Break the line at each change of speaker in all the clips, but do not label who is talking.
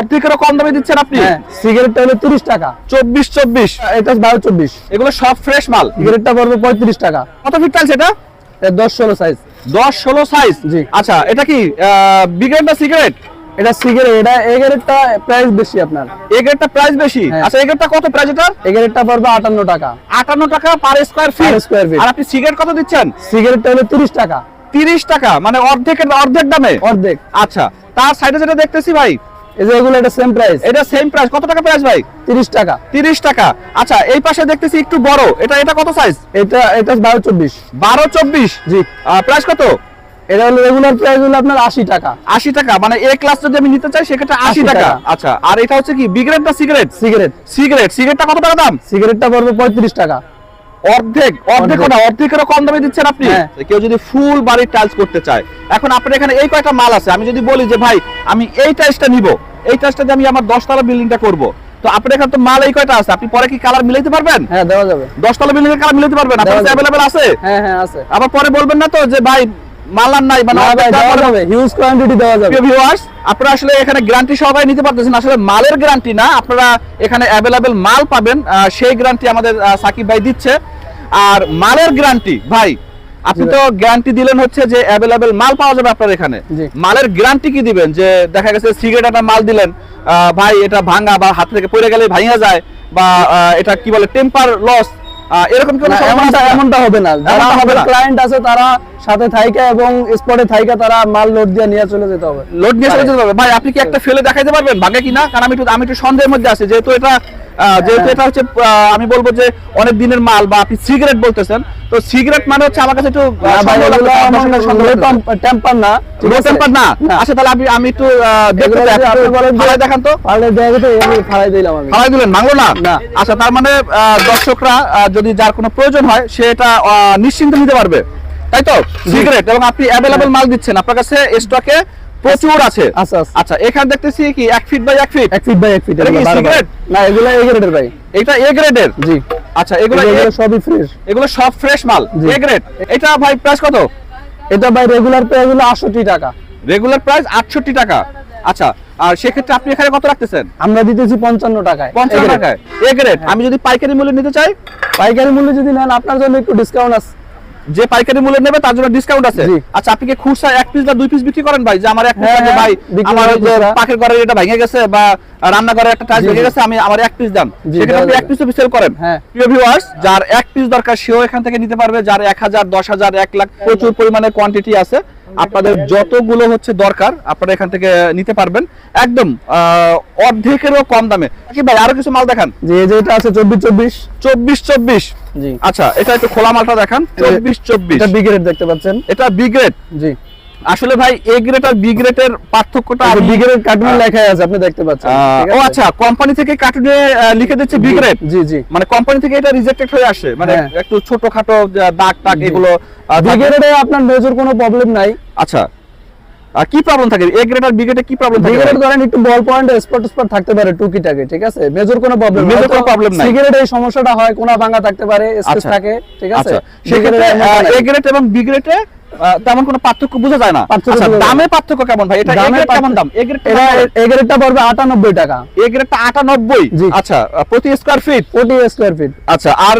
অর্ধেকেরও কম দামে দিচ্ছেন আপনি?
হ্যাঁ সিগারেটটা হলো তিরিশ টাকা।
চব্বিশ চব্বিশ?
এটা বারো চব্বিশ।
এগুলো সব ফ্রেশ মাল?
সিগারেটটা পড়বে পঁয়ত্রিশ টাকা।
কত ফিট এটা?
এটা দশ ষোলো সাইজ
দশ ষোলো সাইজ
জি।
আচ্ছা এটা কি বিগ্রেড না সিগারেট
এটা সিগারেট এটা এগারেটটা প্রাইস বেশি আপনার।
এ গ্রেডটা প্রাইস বেশি?
হ্যাঁ।
আচ্ছা এ গ্রেডটা কত প্রাইস এটা
এগারেটটা পড়বে আটান্ন টাকা।
আটান্ন টাকা per square feet
square feet।
আর আপনি সিগারেট কত দিচ্ছেন?
সিগারেটটা হলো তিরিশ টাকা।
তিরিশ টাকা মানে অর্ধেকের অর্ধেক দামে?
অর্ধেক।
আচ্ছা তার সাইডে যেটা দেখতেছি ভাই
এই যে এগুলো এটা সেম প্রাইস
এটা সেম প্রাইস কত টাকা প্রাইস ভাই?
তিরিশ টাকা।
তিরিশ টাকা। আচ্ছা এই পাশে দেখতেছি একটু বড়। এটা এটা কত সাইজ
এটা এটা বারো চব্বিশ।
বারো চব্বিশ?
জি।
প্রাইস কত?
এটা হলো রেগুলার প্রাইস হলো আপনার আশি টাকা।
আশি টাকা। মানে এ ক্লাস যদি আমি নিতে চাই সেক্ষেত্রে আশি
80
টাকা।
টাকা।
আচ্ছা আর এটা হচ্ছে কি বিগ্রেড না সিগারেট
সিগারেট
সিগারেট সিগারেটটা কত টাকা দাম?
সিগারেটটা পড়বে পঁয়ত্রিশ টাকা।
অর্ধেক অর্ধেক। না অর্ধেকেরও কম দামে দিচ্ছেন আপনি?
হ্যাঁ।
কেউ যদি ফুল বাড়ির টাইলস করতে চায়। এখন আপনার এখানে এই কয়টা মাল আছে? আমি যদি বলি যে ভাই আমি এই টাইলসটা নিব। এই টাইলসটা দিয়ে আমি আমার দশতলা বিল্ডিংটা করব। তো আপনার এখানে তো মাল এই কয়টা আছে? আপনি পরে কি কালার মিলাইতে পারবেন?
হ্যাঁ দেওয়া যাবে।
দশতলা বিল্ডিং এর কালার মিলাইতে পারবেন? আপনার আছে?
হ্যাঁ হ্যাঁ আছে।
আবার পরে বলবেন না তো যে ভাই মাল আর নাই মানে
হিউজ কোয়ান্টিটি দেওয়া যাবে।
ভিউয়ার্স আপনারা আসলে এখানে গ্যারান্টি সবাই নিতে পারতেছেন। আসলে মালের গ্যারান্টি না আপনারা এখানে অ্যাভেলেবেল মাল পাবেন। সেই গ্যারান্টি আমাদের সাকিব ভাই দিচ্ছে। আর মালের গ্যারান্টি ভাই আপনি তো গ্যারান্টি দিলেন হচ্ছে যে অ্যাভেলেবেল মাল পাওয়া যাবে আপনার এখানে। মালের গ্যারান্টি কি দিবেন? যে দেখা গেছে সিগারেট একটা মাল দিলেন ভাই এটা ভাঙা বা হাত থেকে পড়ে গেলে ভাঙা যায় বা এটা কি বলে টেম্পার লস এরকম কি
না, এমনটা এমনটা হবে না। যারা
হবে
আমাদের ক্লায়েন্ট আছে তারা সাথে থাইকা এবং স্পটে থাইকা তারা মাল লোড দিয়ে নিয়ে চলে যেতে হবে।
লোড নিয়ে চলে যেতে পারবে ভাই আপনি কি একটা ফেলে দেখাইতে পারবেন? ভাগে কিনা? কারণ আমি একটু আমি একটু সন্দেহের মধ্যে আছি যেহেতু এটা যেহেতু এটা হচ্ছে আমি বলব যে অনেক দিনের মাল বা আপনি সিগারেট বলতেছেন তো সিগারেট মানে হচ্ছে আমার কাছে একটু আহ,
না temp- temper না।
আচ্ছা তাহলে আমি আমি একটু দেখতে ফালাই দেখান তো।
দেয়া যেত, আমি ফালাই দিলাম আমি।
ফালাই দিলেন ভাঙলো না। আচ্ছা তার মানে দর্শকরা যদি যার কোনো প্রয়োজন হয় সে এটা নিশ্চিন্তে নিতে পারবে। তাই তো? সিগারেট এবং আপনি অ্যাভেলেবল মাল দিচ্ছেন। আপনার কাছে স্টকে প্রচুর আছে।
আচ্ছা,
এখানে দেখতেছি কি feet by feet
feet by feet না এগুলো এই গ্রেডের ভাই।
এটা এ গ্রেডের
জি।
আচ্ছা এগুলো
এগুলো সবই ফ্রেশ
এগুলো সব ফ্রেশ মাল। এ গ্রেড এটা ভাই প্রাইস কত?
এটা ভাই রেগুলার প্রাইস হলো আটষট্টি টাকা।
রেগুলার প্রাইস আটষট্টি টাকা। আচ্ছা আর সেক্ষেত্রে আপনি এখানে কত রাখতেছেন?
আমরা দিতেছি পঞ্চান্ন টাকায়।
পঞ্চান্ন টাকায়। এ গ্রেড আমি যদি পাইকারি মূল্যে নিতে চাই?
পাইকারি মূল্য যদি নেন আপনার জন্য একটু ডিসকাউন্ট আছে।
যে পাইকারি মূল্যে নেবে তার জন্য ডিসকাউন্ট আছে। আচ্ছা আপনি কি খুচরা এক পিস বা দুই পিস বিক্রি করেন ভাই? যে আমার এক পিস
হ্যাঁ,
ভাই আমার ওই যে পাখের ঘরের এটা ভেঙে গেছে বা রান্নাঘরের একটা টাইলস ভেঙে গেছে আমি আমার এক পিস দাম সেখানে আপনি এক পিস সেল করেন।
হ্যাঁ।
প্রিয় ভিউয়ার্স যার এক পিস দরকার সেও এখান থেকে নিতে পারবে যার এক হাজার দশ হাজার এক লাখ প্রচুর পরিমাণে কোয়ান্টিটি আছে। আপনাদের যতগুলো হচ্ছে দরকার আপনারা এখান থেকে নিতে পারবেন। একদম আহ, অর্ধেকেরও কম দামে। কি ভাই আরও কিছু মাল দেখান।
যে যেটা যে এটা আছে চব্বিশ চব্বিশ।
চব্বিশ চব্বিশ।
জি।
আচ্ছা এটা একটু খোলা মালটা দেখান। চব্বিশ চব্বিশ।
এটা বিগ্রেড দেখতে পাচ্ছেন।
এটা বিগ্রেড
জি।
আসলে ভাই এ গ্রেড আর বি গ্রেডের পার্থক্যটা আমি
বিগ রেট কার্টুন লেখাই আছে আপনি দেখতে পাচ্ছেন।
ও আচ্ছা কোম্পানি থেকে কার্টুনে লিখে দিচ্ছে বি গ্রেড
জি জি।
মানে কোম্পানি থেকে এটা রিজেক্টেড হয়ে আসে? মানে
হ্যাঁ।
একটু ছোটখাটো দাগ টাগ এগুলো থাকে।
রেটে আপনার মেজর কোনো প্রবলেম নাই।
আচ্ছা। আর কি প্রবলেম থাকে? এ গ্রেড আর বি গ্রেডে কি প্রবলেম থাকে
বিগ রেট ধরেন একটু বল পয়েন্ট স্পট স্পট থাকতে পারে টুকি টুকিটাকে ঠিক আছে? মেজর কোনো প্রবলেম
Major কোনো problem নাই।
সিগারেট এই সমস্যাটা হয় কোনা ভাঙা থাকতে পারে স্পেস
আচ্ছা।
থাকে ঠিক আছে?
আচ্ছা।
এ এমনটা নাই।
এ গ্রেড এবং বি গ্রেডে তেমন কোনো পার্থক্য বোঝা যায় না। আচ্ছা। দামে পার্থক্য কেমন ভাই? এটা কেমন দাম? এ গ্রেড
এটা এই গ্রেডটা পড়বে আটানব্বই টাকা।
এ গ্রেডটা আটানব্বই? আচ্ছা প্রতি স্কোয়ার ফিট
প্রতি স্কোয়ার ফিট
আচ্ছা আর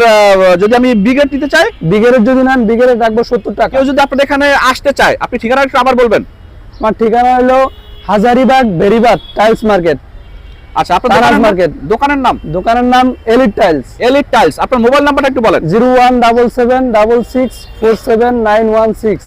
যদি আমি বি গ্রেড নিতে চাই?
বিগ রেট যদি নেন বিগ রেট রাখব সত্তর টাকা।
কেউ যদি আপনাদের এখানে আসতে চায় আপনি ঠিকানা একটু আবার বলবেন।
আমার ঠিকানা হলো হাজারিবাগ বেরিবাগ টাইলস মার্কেট।
আচ্ছা আপনার দোকানের
মার্কেট।
দোকানের নাম?
দোকানের নাম এলিট টাইলস
এলিট টাইলস আপনার মোবাইল নাম্বারটা একটু বলেন।
Zero one double seven double six four seven nine one six.